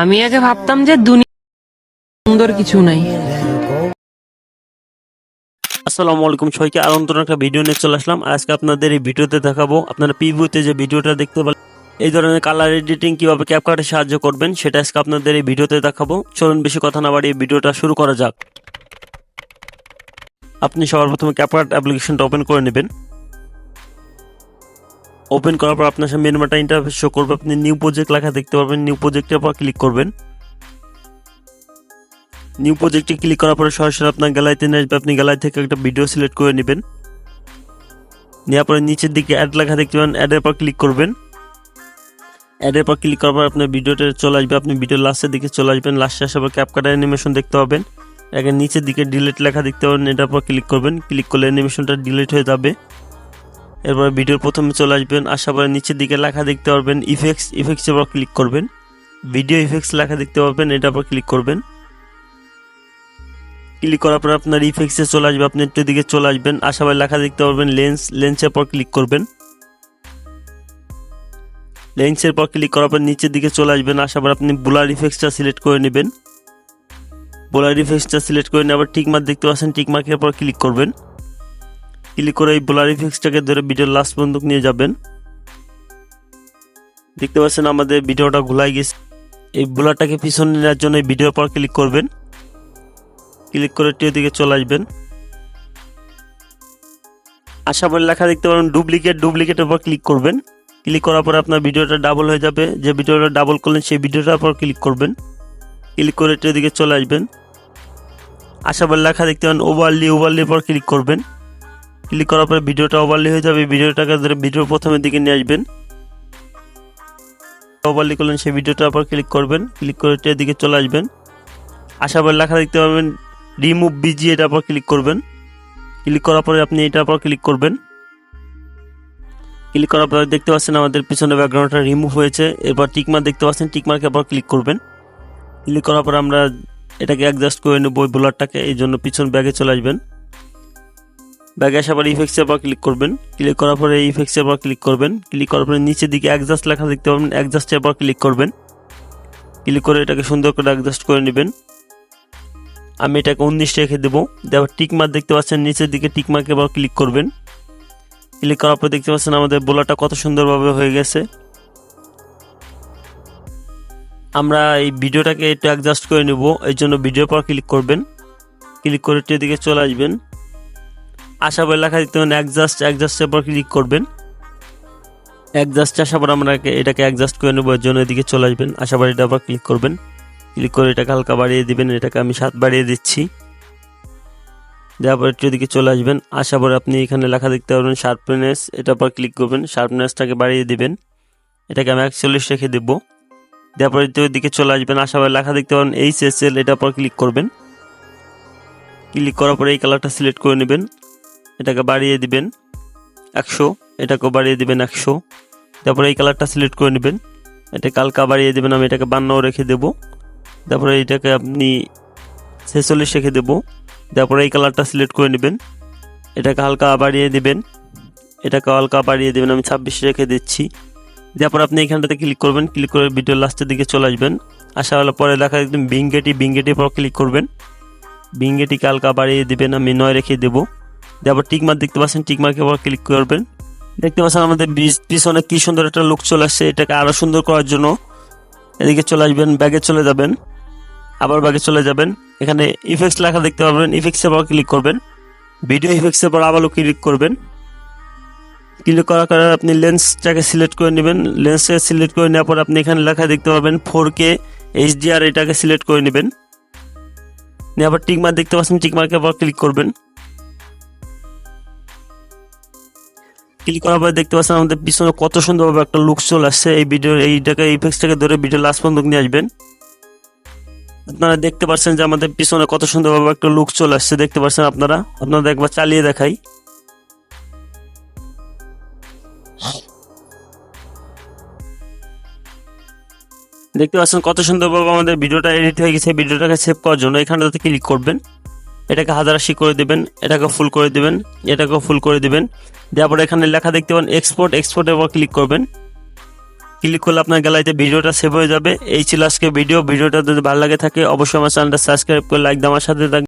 আমি আগে ভাবতাম যে দুনিয়া সুন্দর কিছু নাই। আসসালামু আলাইকুম সবাইকে আর নতুন একটা ভিডিও নিয়ে চলে আসলাম। আজকে আপনাদের এই ভিডিওতে দেখাবো আপনারা পিভিউতে যে ভিডিওটা দেখতে পারেন এই ধরনের কালার এডিটিং কীভাবে ক্যাপকাটে সাহায্য করবেন সেটা আজকে আপনাদের এই ভিডিওতে দেখাবো। চলুন বেশি কথা না বাড়িয়ে ভিডিওটা শুরু করা যাক। আপনি সবার প্রথমে ক্যাপকাট অ্যাপ্লিকেশনটা ওপেন করে নেবেন। ওপেন করার পর আপনার সামনে মেনুমাটা ইন্টারফেস শো করবে। আপনি নিউ প্রজেক্ট লেখা দেখতে পারবেন। নিউ প্রজেক্টের পর ক্লিক করবেন। নিউ প্রজেক্টে ক্লিক করার পরে সরাসরি আপনার গ্যালারিতে নিয়ে আসবে। আপনি গ্যালারি থেকে একটা ভিডিও সিলেক্ট করে নেবেন। নেওয়ার পরে নিচের দিকে অ্যাড লেখা দেখতে পাবেন। অ্যাডের পর ক্লিক করবেন। অ্যাডের পর ক্লিক করার পর আপনার ভিডিওটা চলে আসবে। আপনি ভিডিও লাস্টের দিকে চলে আসবেন। লাস্টে আসার পর ক্যাপকাটা অ্যানিমেশন দেখতে পাবেন। এখানে নিচের দিকে ডিলিট লেখা দেখতে পাবেন। এটার পর ক্লিক করবেন। ক্লিক করলে অ্যানিমেশনটা ডিলিট হয়ে যাবে। এরপর ভিডিওর প্রথমে চলে আসবেন। আসার পরে নিচের দিকে লেখা দেখতে পারবেন ইফেক্টস ইফেক্টসের পর ক্লিক করবেন। ভিডিও ইফেক্টস লেখা দেখতে পাবেন এটার পর ক্লিক করবেন। ক্লিক করার পর আপনার ইফেক্টসে চলে আসবে, আপনি একটু দিকে চলে আসবেন। আশাবাদ লেখা দেখতে পারবেন লেন্স লেন্সের পর ক্লিক করবেন। লেন্সের পর ক্লিক করার পর নিচের দিকে চলে আসবেন। আশাবার আপনি ব্লার ইফেক্টসটা সিলেক্ট করে নেবেন। ব্লার ইফেক্টসটা সিলেক্ট করে আবার টিকমার্ক দেখতে পাচ্ছেন টিকমার্কের পর ক্লিক করবেন। ক্লিক করে এই ব্লার ইফেক্টসটাকে ধরে ভিডিওর লাস্ট বন্ধুক নিয়ে যাবেন। দেখতে পাচ্ছেন আমাদের ভিডিওটা ঘুলাই গেছে। এই ব্লারটাকে পিছনে নেওয়ার জন্য এই ভিডিওর পর ক্লিক করবেন। ক্লিক করে টিও দিকে চলে আসবেন। আশা বলে লেখা দেখতে পারেন ডুপ্লিকেট ডুপ্লিকেটের উপর ক্লিক করবেন। ক্লিক করার পরে আপনার ভিডিওটা ডাবল হয়ে যাবে। যে ভিডিওটা ডাবল করলেন, সেই ভিডিওটার পর ক্লিক করবেন। ক্লিক করে টিও দিকে চলে আসবেন। আশা বলে লেখা দেখতে পারেন ওভারলি ওভারলির পর ক্লিক করবেন। ক্লিক করার পরে ভিডিওটা ওভারলি হয়ে যাবে। ভিডিওটাকে ধরে ভিডিওর প্রথমের দিকে নিয়ে আসবেন। ওভারলি করলেন, সেই ভিডিওটার পর ক্লিক করবেন। ক্লিক করে টিও দিকে চলে আসবেন। আশা বলে লেখা দেখতে পাবেন রিমুভ বিজি এটার পর ক্লিক করবেন। ক্লিক করার পরে আপনি এটার পর ক্লিক করবেন। ক্লিক করার পরে দেখতে পাচ্ছেন আমাদের পিছনে ব্যাকগ্রাউন্ডটা রিমুভ হয়েছে। এরপর টিকমার্ক দেখতে পাচ্ছেন টিকমার্কের পর ক্লিক করবেন। ক্লিক করার পর আমরা এটাকে অ্যাডজাস্ট করে নেব ওই বোলারটাকে এই জন্য পিছন ব্যাগে চলে আসবেন। ব্যাগে আসার পর ইফেক্টসের পর ক্লিক করবেন। ক্লিক করার পরে ইফেক্টসের পর ক্লিক করবেন। ক্লিক করার পরে নিচের দিকে অ্যাডজাস্ট লেখা দেখতে পাবেন। অ্যাডজাস্টের পর ক্লিক করবেন। ক্লিক করে এটাকে সুন্দর করে অ্যাডজাস্ট করে নেবেন। আমি এটাকে উনিশ রেখে দেবো। দেওয়ার টিকমার্ক দেখতে পাচ্ছেন, নিচের দিকে টিকমার্কে এবার ক্লিক করবেন। ক্লিক করার পর দেখতে পাচ্ছেন আমাদের বোলাটা কত সুন্দরভাবে হয়ে গেছে। আমরা এই ভিডিওটাকে একটু অ্যাডজাস্ট করে নেব। এই জন্য ভিডিওর পর ক্লিক করবেন। ক্লিক করে একটু দিকে চলে আসবেন। আশা বলে লেখা দিতে পারেন অ্যাডজাস্ট অ্যাডজাস্টের পর ক্লিক করবেন। অ্যাডজাস্ট আসার পর আমরা এটাকে অ্যাডজাস্ট করে নেব জন্য এদিকে চলে আসবেন। আশা পর এটার পর ক্লিক করবেন। ক্লিক করে এটাকে হালকা বাড়িয়ে দিবেন, এটাকে আমি সাত বাড়িয়ে দিচ্ছি। দেওয়ার পর একটু দিকে চলে আসবেন। আশা পরে আপনি এখানে লেখা দেখতে পারবেন শার্পনেস এটার পর ক্লিক করবেন শার্পনেসটাকে বাড়িয়ে দিবেন। এটাকে আমি একচল্লিশ রেখে দেবো। দেওয়ার পর একটু দিকে চলে আসবেন, আশা পরে লেখা দেখতে পারবেন এইচ এস এল, এটার পর ক্লিক করবেন। ক্লিক করার পরে এই কালারটা সিলেক্ট করে নেবেন। এটাকে বাড়িয়ে দিবেন একশো, এটাকেও বাড়িয়ে দিবেন একশো। তারপরে এই কালারটা সিলেক্ট করে নেবেন। এটাকে হালকা বাড়িয়ে দেবেন, আমি এটাকে বান্নাও রেখে দেবো। তারপরে এটাকে আপনি ছেচল্লিশ রেখে দেবো। তারপরে এই কালারটা সিলেক্ট করে নেবেন। এটাকে হালকা বাড়িয়ে দেবেন। এটাকে হালকা বাড়িয়ে দেবেন, আমি ছাব্বিশ রেখে দিচ্ছি। তারপর আপনি এখানটাতে ক্লিক করবেন ক্লিক করে ভিডিও লাস্টের দিকে চলে আসবেন। আসা হলে পরে দেখা একদম বিঙ্গেটি, বিঙ্গেটির পর ক্লিক করবেন। বিঙ্গেটিকে হালকা বাড়িয়ে দেবেন, আমি নয় রেখে দেবো। তারপর টিকমার্ক দেখতে পাচ্ছেন টিকমার্কের আবার ক্লিক করবেন। দেখতে পাচ্ছেন আমাদের পিছনে কি সুন্দর একটা লুক চলে আসছে, এটাকে আরও সুন্দর করার জন্য। এদিকে চলে আসবেন ব্যাগে চলে যাবেন। আবার ব্যাগে চলে যাবেন। এখানে ইফেক্টস লেখা দেখতে পাবেন ইফেক্টসের পর ক্লিক করবেন। ভিডিও ইফেক্টসের পর আবারও ক্লিক করবেন। ক্লিক করার পরে আপনি লেন্সটাকে সিলেক্ট করে নেবেন। লেন্সে সিলেক্ট করে নেওয়ার পর আপনি এখানে লেখা দেখতে পাবেন ফোর কে এইচডিআর এটাকে সিলেক্ট করে নেবেন। আবার টিকমার্ক দেখতে পাচ্ছেন টিকমার্কের পর ক্লিক করবেন। ক্লিক করার পরে দেখতে পাচ্ছেন আমাদের পিছনে কত সুন্দরভাবে একটা লুক চলে আসছে। এই ভিডিও এইটাকে ইফেক্টসটাকে ধরে ভিডিও লাস্ট পর্যন্ত নিয়ে আসবেন। আপনারা দেখতে পাচ্ছেন যে আমাদের পিছনে কত সুন্দরভাবে একটা লুক চলে আসছে। দেখতে পাচ্ছেন আপনারা? আপনাদের একবার চালিয়ে দেখাই। দেখতে পাচ্ছেন কত সুন্দরভাবে আমাদের ভিডিওটা এডিট হয়ে গেছে। ভিডিওটাকে সেভ করার জন্য এখানটাতে ক্লিক করবেন। এটাকে হাজার আশি করে দেবেন। এটাকে ফুল করে দেবেন। এটাকেও ফুল করে দেবেন। দেওয়ার পরে এখানে লেখা দেখতে পান এক্সপোর্ট এক্সপোর্টের উপর ক্লিক করবেন। ক্লিক করলে আপনার গ্যালারিতে ভিডিওটা সেভ হয়ে যাবে। এই ছিল আজকে ভিডিও ভিডিওটা যদি ভালো লাগে থাকে, অবশ্যই আমার চ্যানেলটা সাবস্ক্রাইব করে লাইক আমার সাথে থাকবেন।